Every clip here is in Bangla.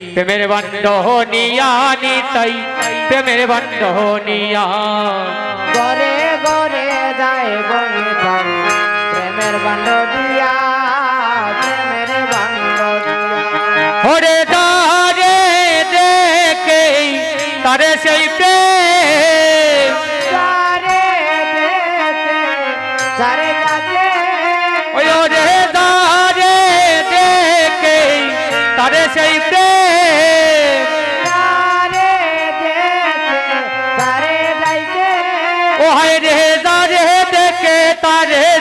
প্রেমের বন্ধনিয়া নিতাই প্রেমের বন্ধনিয়া গরে গরে যায় বনিতাম প্রেমের বান্ড দিয়া প্রেমের বান্ড ওরে দারে দেখে তারে সেই প্রেম। চারে দেখে কাছে ওই ওরে দারে দেখে তারে সেই প্রেম।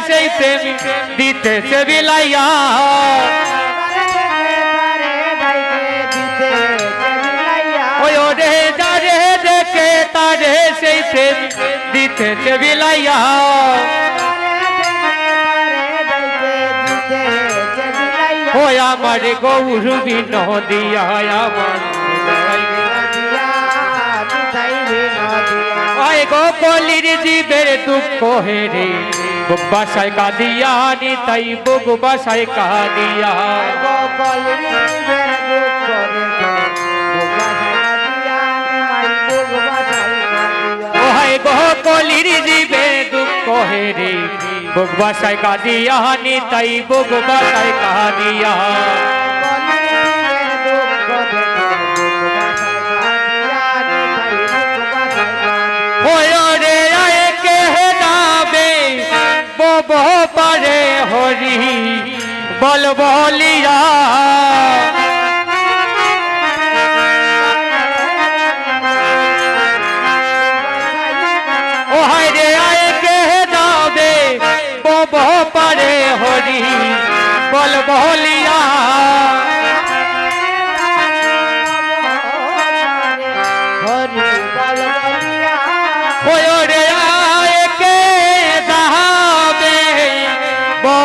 সেই প্রেম দিতে সে বিলাইয়া ওরে দারে দেখে তারে সেই প্রেম দিতে সে বিলাইয়া। ও আমার গৌর বিনোদিয়া কলির জীবের দুঃখ হেরে। বুক বাসায় কাঁদিয়া নিতাই বুক বাসায় কাঁদিয়া কলির জীবের দুঃখ হেরে বুক বাসায় কাঁদিয়া নিতাই বুক বাসায় কাঁদিয়া বব পারে হরি বল বলিয়া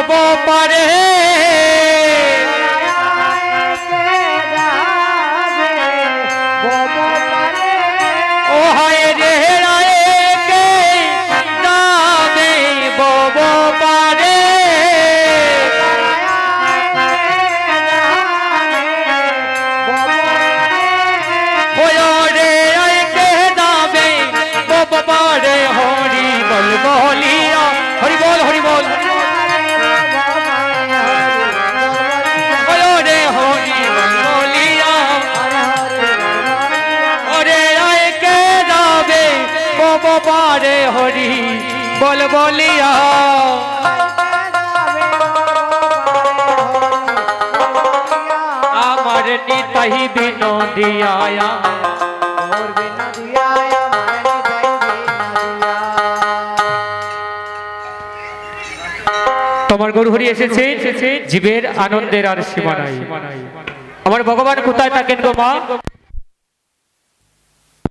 বব পারে। ও হায় রে কে যাবে বব পারে? রে কে যাবে বব পারে? হরি বল বলিয়া বব পারে হরি বল বলিয়া। আমার নিতাই বিনোদিয়া তোমার গরু হরি এসেছে এসেছে। জীবের আনন্দের আর সীমা নাই। আমার ভগবান কোথায় থাকেন গো মা?